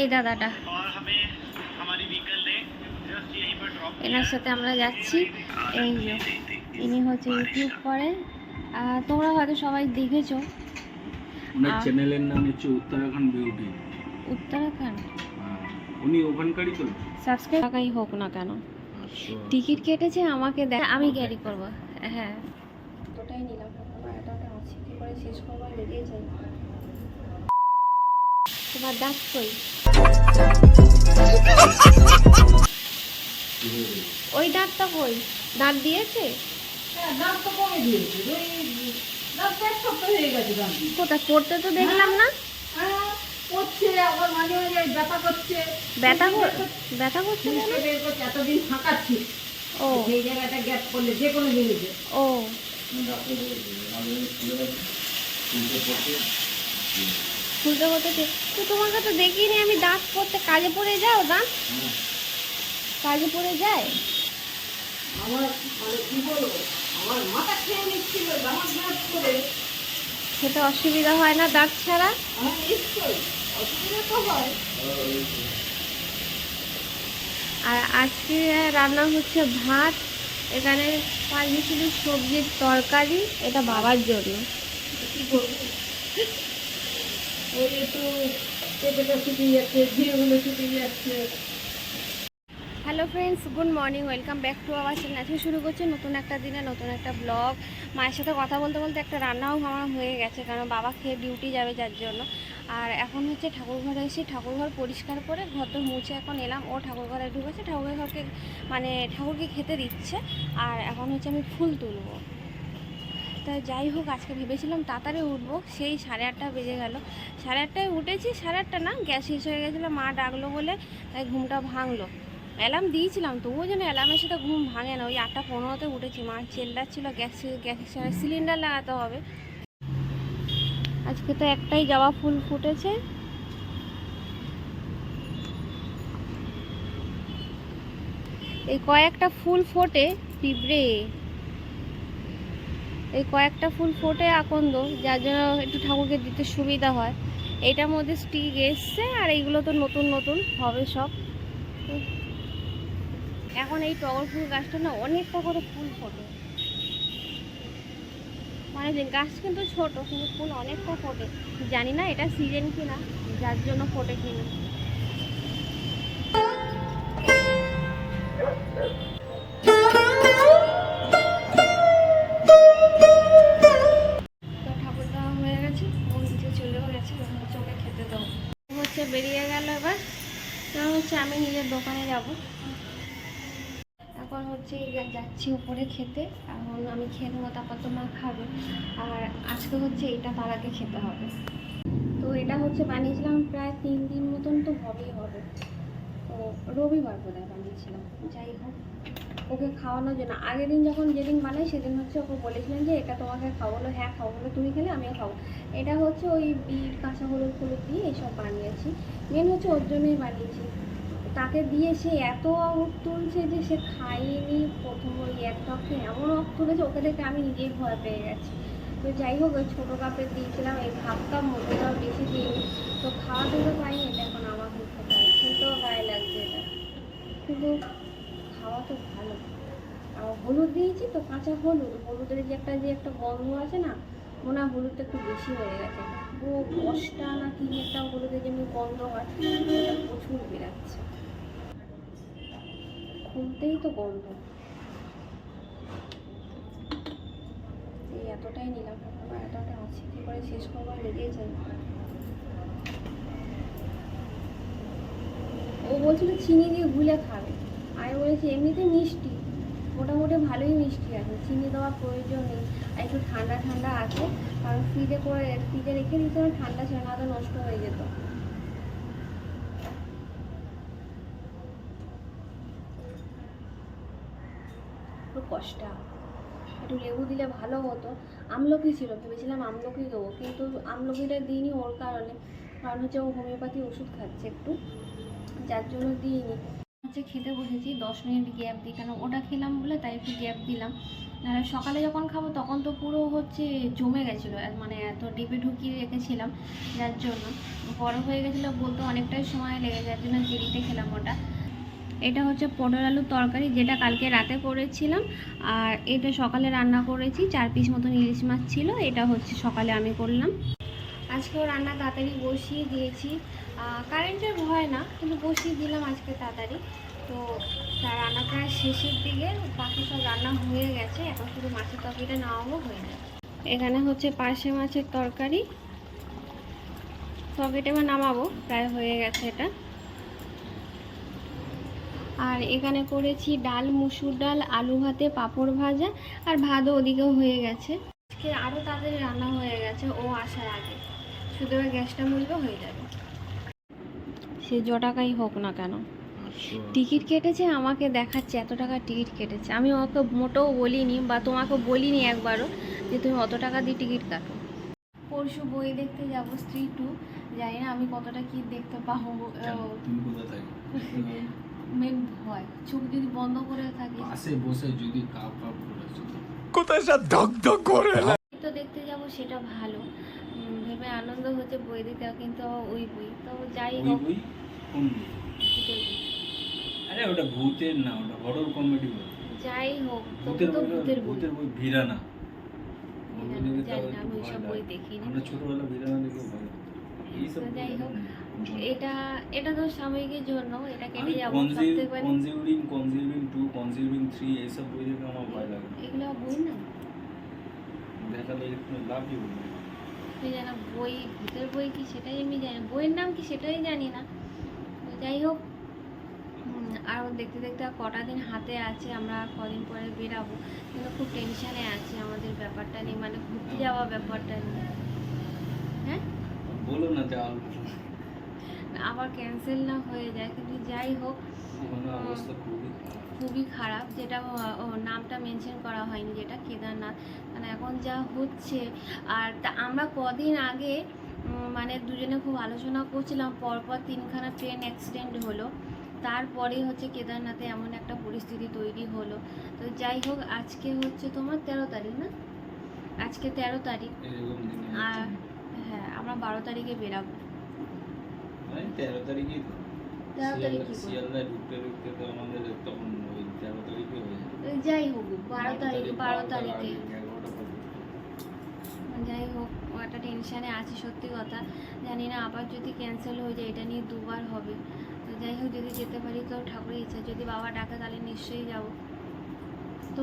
এই দাদাটা। এনার সাথে আমরা যাচ্ছি। এই যে ইনি হচ্ছে ইউটিউব করে। তোমরা হয়তো সবাই দেখেছ। ওনার চ্যানেলের নাম হচ্ছে উত্তরাখণ্ড বিউটি উত্তরাখণ্ড? হ্যাঁ, উনি ওখানকারই তো। সাবস্ক্রাইব টাকাই হোক না কেন। আচ্ছা। টিকিট কেটেছে আমাকে দেখ আমি ক্যারি করব। হ্যাঁ। ওটাই নিলাম এটাকে আছে। কি করে শেষ করব? লেগে যায় তোমার দাঁত কই? ওই দাঁতটা কই? দাঁত দিয়েছে? হয়ে কোথায়? পড়তে তো দেখলাম না। হ্যাঁ ব্যথা করছে। ব্যথা কর- ব্যথা করছে। করছে এতদিন ফাঁকা ছিল ও। সেই জায়গাটা গ্যাপ করলে যে কোনো জিনিসে। ও। খুলতে ঠিক তো তোমাকে তো দেখিনি আমি দাঁত পড়তে কাজে পড়ে যাও দাঁত? কাজে পড়ে যায়। আমার মানে কি বলব আমার মাথা খেয়ে নিচ্ছিল দামাক দাঁত করে। খেতে অসুবিধা হয় না দাঁত ছাড়া? আমার নিশ্চয়ই অসুবিধা তো হয়। আর আজকে রান্না হচ্ছে ভাত এখানে পাঁচ সবজির তরকারি এটা বাবার জন্য। Hello friends good morning welcome back to our channel আজকে শুরু করছে নতুন একটা দিনে নতুন একটা ব্লগ মায়ের সাথে কথা বলতে বলতে একটা রান্নাও আমার হয়ে গেছে, কারণ বাবা খেয়ে ডিউটি যাবে যার জন্য। আর এখন হচ্ছে ঠাকুর ঘরে এসে ঠাকুর ঘর পরিষ্কার করে ঘর তো মুছে এখন এলাম। ও ঠাকুর ঘরে ঢুকেছে ঠাকুর ঘরকে মানে ঠাকুরকে খেতে দিচ্ছে। আর এখন হচ্ছে আমি ফুল তুলবো। তা যাই হোক আজকে ভেবেছিলাম তাড়াতাড়ি উঠবো, সেই সাড়ে আটটা বেজে গেল। সাড়ে আটটায় উঠেছি, সাড়ে আটটা না, গ্যাস শেষ হয়ে গেছিল, মা ডাকলো বলে তাই ঘুমটা ভাঙলো। অ্যালার্ম দিয়েছিলাম, তবুও যেন অ্যালার্মের সাথে ঘুম ভাঙে না, ওই আটটা পনেরোতে উঠেছি, মা চেল্লাচ্ছিল, গ্যাস গ্যাস সিলিন্ডার লাগাতে হবে। আজকে তো একটাই জবা ফুল ফুটেছে। এই কয়েকটা ফুল ফোটে, পিঁপড়ে। এই কয়েকটা ফুল ফোটে আকন্দ, যার জন্য একটু ঠাকুরকে দিতে সুবিধা হয়। এটার মধ্যে স্টিক এসছে আর এইগুলো তো নতুন নতুন, হবে সব। এখন এই টগর ফুল গাছটা না অনেকটা করে ফুল ফোটে। মানে গাছ কিন্তু ছোট, কিন্তু ফুল অনেকটা ফোটে। জানি না এটা সিজন কিনা, যার জন্য ফোটে কিনা। দোকানে যাব। এখন হচ্ছে যাচ্ছি উপরে খেতে। এখন আমি খেয়ে নেব, তারপর তো মা খাবে। আর আজকে হচ্ছে এটা তার আগে খেতে হবে। তো এটা হচ্ছে বানিয়েছিলাম প্রায় তিন দিন মতন তো হবেই হবে। তো রবিবার বোধহয় বানিয়েছিলাম। যাই হোক, ওকে খাওয়ানোর জন্য। আগের দিন যখন যেদিন বানাই, সেদিন হচ্ছে ওকে বলেছিলেন যে, এটা তোমাকে খাওয়ালো হ্যাঁ খাওয়ালো, তুমি খেলে, আমিও খাব। এটা হচ্ছে ওই বিট, কাঁচা হলুদ হলুদ দিয়ে এইসব বানিয়েছি। মেন হচ্ছে ওর জন্যই বানিয়েছি। তাকে দিয়ে সে এত অক তুলছে যে সে খাইনি প্রথম ওই এক কাপে এমন অক তুলেছে ওকে দেখে আমি নিজেই ভয় পেয়ে গেছি। তো যাই হোক, ওই ছোটো কাপে দিয়েছিলাম, এই হাফ কাপ মোটাটাও বেশি দিইনি। তো খাওয়াতে তো পাইনি এটা এখন আমাকে খেতে হয় কিন্তু গায়ে লাগছে এটা। কিন্তু খাওয়া তো ভালো। আর হলুদ দিয়েছি তো, কাঁচা হলুদ। হলুদের যে একটা যে একটা গন্ধ আছে না, মনে হয় হলুদটা একটু বেশি হয়ে গেছে। ও কষ্টা না কি একটা হলুদের যেমনি গন্ধ হয়, প্রচুর বেরাচ্ছে খুলতেই তো গন্ধ। এই এতটাই নিলাম। এতটা আছে কি করে শেষ করবার লেগে যায় ও বলছিল চিনি দিয়ে গুলে খাবে। আমি বলেছি এমনিতে মিষ্টি, মোটামুটি ভালোই মিষ্টি আছে, চিনি দেওয়ার প্রয়োজন নেই। আর একটু ঠান্ডা ঠান্ডা আছে, কারণ ফ্রিজে করে ফ্রিজে রেখে দিয়েছিলাম, ঠান্ডা ছিল, না তো নষ্ট হয়ে যেত। একটু কষ্টা। একটু লেবু দিলে ভালো হতো। আমলকি ছিল, ভেবেছিলাম আমলকি দেবো, কিন্তু আমলকিটা দিইনি ওর কারণে। কারণ হচ্ছে ও হোমিওপ্যাথি ওষুধ খাচ্ছে একটু, যার জন্য দিইনি। হচ্ছে খেতে বসেছি, দশ মিনিট গ্যাপ দিই, কেন ওটা খেলাম বলে তাই একটু গ্যাপ দিলাম। সকালে যখন খাব তখন তো পুরো হচ্ছে জমে গেছিল মানে এত ডিপে ঢুকিয়ে রেখেছিলাম, যার জন্য। বড় হয়ে গেছিল বলতে অনেকটাই সময় লেগে যার জন্য দেরিতে খেলাম ওটা। এটা হচ্ছে পটল আলুর তরকারি যেটা কালকে রাতে করেছিলাম। আর এটা সকালে রান্না করেছি, চার পিস মতন ইলিশ মাছ ছিল, এটা হচ্ছে সকালে আমি করলাম। আজকেও রান্না তাড়াতাড়ি বসিয়ে দিয়েছি। কারেন্টের ভয় না, কিন্তু বসিয়ে দিলাম আজকে তাড়াতাড়ি। তো তার রান্না প্রায় শেষের দিকে, বাকি সব রান্না হয়ে গেছে, এখন শুধু মাছের তরকারিটা নামাবো হয়ে যাবে। এখানে হচ্ছে পার্শে মাছের তরকারি। তরকারিটা এবার নামাবো, প্রায় হয়ে গেছে এটা। আর এখানে করেছি ডাল মুসুর ডাল আলু ভাতে পাঁপড় ভাজা আর ভাতও ওদিকেও হয়ে গেছে। আজকে আরও তাদের রান্না হয়ে গেছে ও আসার আগে। শুধু গ্যাসটা মুলবে হয়ে যাবে। সে য টাকাই হোক না কেন। টিকিট কেটেছে আমাকে দেখাচ্ছে এত টাকা টিকিট কেটেছে। আমি ওকে মোটেও বলিনি বা তোমাকে বলিনি একবারও যে তুমি অত টাকা দিয়ে টিকিট কাটো। পরশু বই দেখতে যাব স্ত্রী টু। জানি না আমি কতটা কি দেখতে পাবো। কোথায় মেন ভয় চোখ যদি বন্ধ করে থাকি। পাশে বসে যদি কাপ কাপ করেছে তো দেখতে যাব সেটা ভালো। ভেবে আনন্দ হচ্ছে বই দেখতে কিন্তু ওই বই। তো যাই হোক। আরে ওটা ভূতের না ওটা হরর কমেডি বই। যাই হোক ভূতের তো ভূতের ভূতের বই জানি না, আমি ভয় বই দেখিনি। আমরা ছোটবেলা ভিরানা দেখে ভয় যাই হোক। এটা এটা তো সাময়িকের জন্য এটা কেটে যাব conjuring conjuring two conjuring three এইসব বই দেখে আমার ভয় লাগে। এগুলো বই না। দেখালে একটু লাভই বলি তুই জানা বই ভূতের বই কি সেটাই আমি জানি বইয়ের নাম কি সেটাই জানি না। তো যাই হোক আর দেখতে দেখতে কটা দিন হাতে আছে আমরা কদিন পরে বেরাবো। কিন্তু খুব টেনশানে আছি আমাদের ব্যাপারটা নিয়ে মানে ঘুরতে যাওয়া ব্যাপারটা নিয়ে। হ্যাঁ? বলো না আর আবার ক্যান্সেল না হয়ে যায় কিন্তু যাই হোক খুবই খারাপ। যেটা নামটা মেনশন করা হয়নি যেটা কেদারনাথ। মানে এখন যা হচ্ছে আর তা আমরা কদিন আগে মানে দুজনে খুব আলোচনা করছিলাম পরপর তিনখানা ট্রেন অ্যাক্সিডেন্ট হলো। তারপরে হচ্ছে কেদারনাথে এমন একটা পরিস্থিতি তৈরি হলো। তো যাই হোক আজকে হচ্ছে তোমার তেরো তারিখ না? আজকে তেরো তারিখ। আর হ্যাঁ আমরা বারো তারিখে বেরাবো। মানে তেরো তারিখই তো। তেরো তারিখ কি শিয়ালদা- করে? শিয়ালদায় ঢুকতে ঢুকতে তো আমাদের তখন ওই তেরো তারিখে হয়ে যায়। যাই হোক বারো তারিখ বারো তারিখে। যাই হোক একটা টেনশানে আছে সত্যি কথা। জানি না আবার যদি ক্যান্সেল হয়ে যায় এটা নিয়ে দুবার হবে। তো যাই হোক যদি যেতে পারি তো ঠাকুরের ইচ্ছা। যদি বাবা ডাকে তাহলে নিশ্চয়ই যাব। তো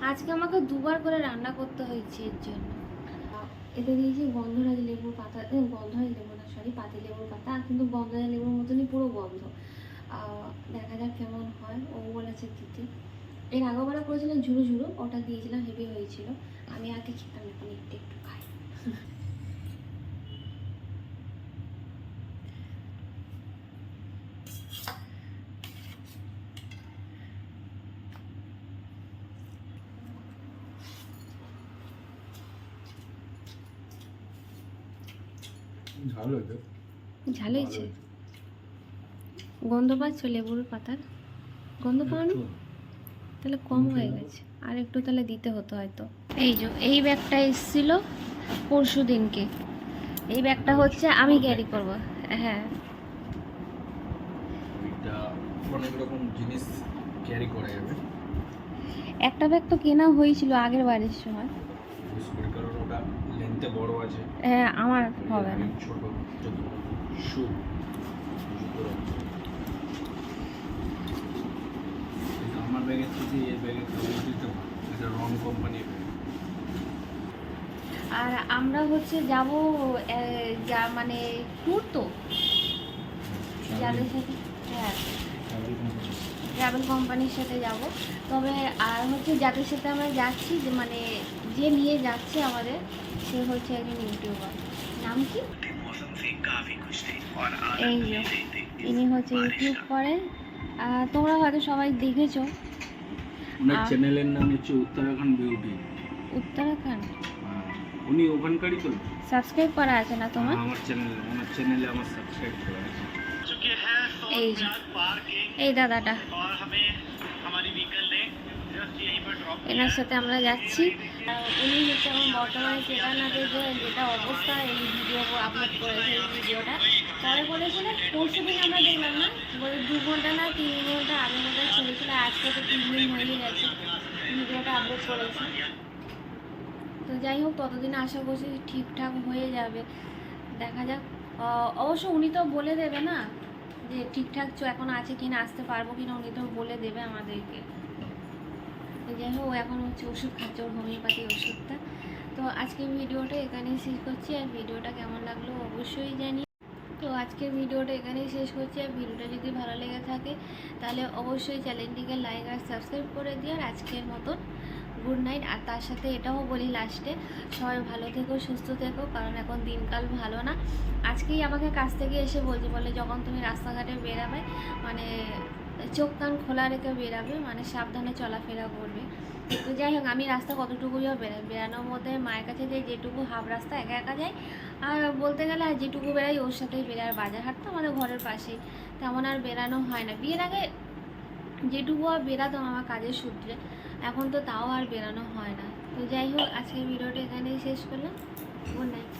আজকে আমাকে দুবার করে রান্না করতে হয়েছে এর জন্য। এতে দিয়েছি গন্ধরাজ লেবুর পাতা গন্ধরাজ লেবু সরি, পাতি লেবুর পাতা, কিন্তু গন্ধরাজ লেবুর মতনই পুরো গন্ধ। দেখা যাক কেমন হয়, ও বলেছে দিতে এর আগেবারে করেছিলাম ঝুড়ো ঝুড়ো ওটা দিয়েছিলাম, হেভি হয়েছিল। আমি আগে খেতাম এখন একটু একটু খাই। ঝাল হয়েছে। ঝাল হয়েছে? গন্ধ পাচ্ছ লেবুর পাতার? গন্ধ পাওনি? তাহলে কম হয়ে গেছে। আর একটু তাহলে দিতে হতো হয়তো। এই যে এই ব্যাগটা এসেছিল পরশু দিনকে। এই ব্যাগটা হচ্ছে আমি ক্যারি করব। হ্যাঁ। অনেক রকম জিনিস ক্যারি করা যাবে। একটা ব্যাগ তো কেনা হয়েছিল আগের বাড়ির সময়। লেন্থে বড় আছে? হ্যাঁ আমার হবে না। ছোট শু আমার ব্যাগের থেকে এই ব্যাগের কোয়ালিটিটা ভালো এটা রং কোম্পানির ব্যাগ। আর আমরা হচ্ছে যাব যা মানে ট্যুর তো। যাদের সাথে হ্যাঁ। ট্রাভেল কোম্পানির সাথে যাব। তবে আর হচ্ছে যাদের সাথে আমরা যাচ্ছি যে মানে যে নিয়ে যাচ্ছে আমাদের সে হচ্ছে একজন ইউটিউবার নাম কি? এই যে ইনি হচ্ছে ইউটিউব করে তোমরা হয়তো সবাই দেখেছ। ওনার চ্যানেলের নাম হচ্ছে উত্তরাখণ্ড বিউটি উত্তরাখণ্ড? হ্যাঁ, উনি ওখানকারই তো। সাবস্ক্রাইব করা আছে না তোমার? হ্যাঁ, আমার চ্যানেলে ওনার চ্যানেলে আমার সাবস্ক্রাইব করা আছে। এই এই দাদাটা। এনার সাথে আমরা যাচ্ছি। উনি হচ্ছে আমার বর্তমানে কেদারনাথের যে যেটা অবস্থা, এই ভিডিও আপলোড করেছে এই ভিডিওটা তারা বলেছিল পরশু দিন আমরা দেখলাম না বলে দু ঘণ্টা না তিন ঘণ্টা আগে ঘণ্টা ছেড়েছিল আজকে তো তিন দিন হয়ে গেছে ভিডিওটা আপলোড করেছে। তো যাই হোক, ততদিন আশা করছি ঠিকঠাক হয়ে যাবে। দেখা যাক। অবশ্য উনি তো বলে দেবে না যে ঠিকঠাক এখন আছে কি না আসতে পারব কি না উনি তো বলে দেবে আমাদেরকে। যাই হোক, এখন হচ্ছে ওষুধ খাচ্ছে, ওর হোমিওপ্যাথি ওষুধটা। তো আজকের ভিডিওটা এখানেই শেষ করছি, আর ভিডিওটা কেমন লাগল অবশ্যই জানি তো আজকের ভিডিওটা এখানেই শেষ করছি, আর ভিডিওটা যদি ভালো লেগে থাকে, তাহলে অবশ্যই চ্যানেলটিকে লাইক আর সাবস্ক্রাইব করে দিও, আর আজকের মতন গুড নাইট। আর তার সাথে এটাও বলি লাস্টে, সবাই ভালো থেকো, সুস্থ থেকো, কারণ এখন দিনকাল ভালো না। আজকেই আমাকে কাছ থেকে এসে বলছে, বলে যখন তুমি রাস্তাঘাটে বেরাবে মানে চোখ কান খোলা রেখে বেরাবে মানে সাবধানে চলাফেরা করবে। তো যাই হোক, আমি রাস্তা কতটুকুইও বেরাই বেরানোর মধ্যে মায়ের কাছে যাই, যেটুকু হাফ রাস্তা একা একা যাই। আর বলতে গেলে আর যেটুকু বেরাই, ওর সাথেই বেরাই। আর বাজার হাট তো আমাদের ঘরের পাশেই। তেমন আর বেরানো হয় না। বিয়ের আগে যেটুকু আর বেরাতাম আমার কাজের সূত্রে। এখন তো তাও আর বেরানো হয় না। তো যাই হোক, আজকের ভিডিওটা এখানেই শেষ করলাম। Good night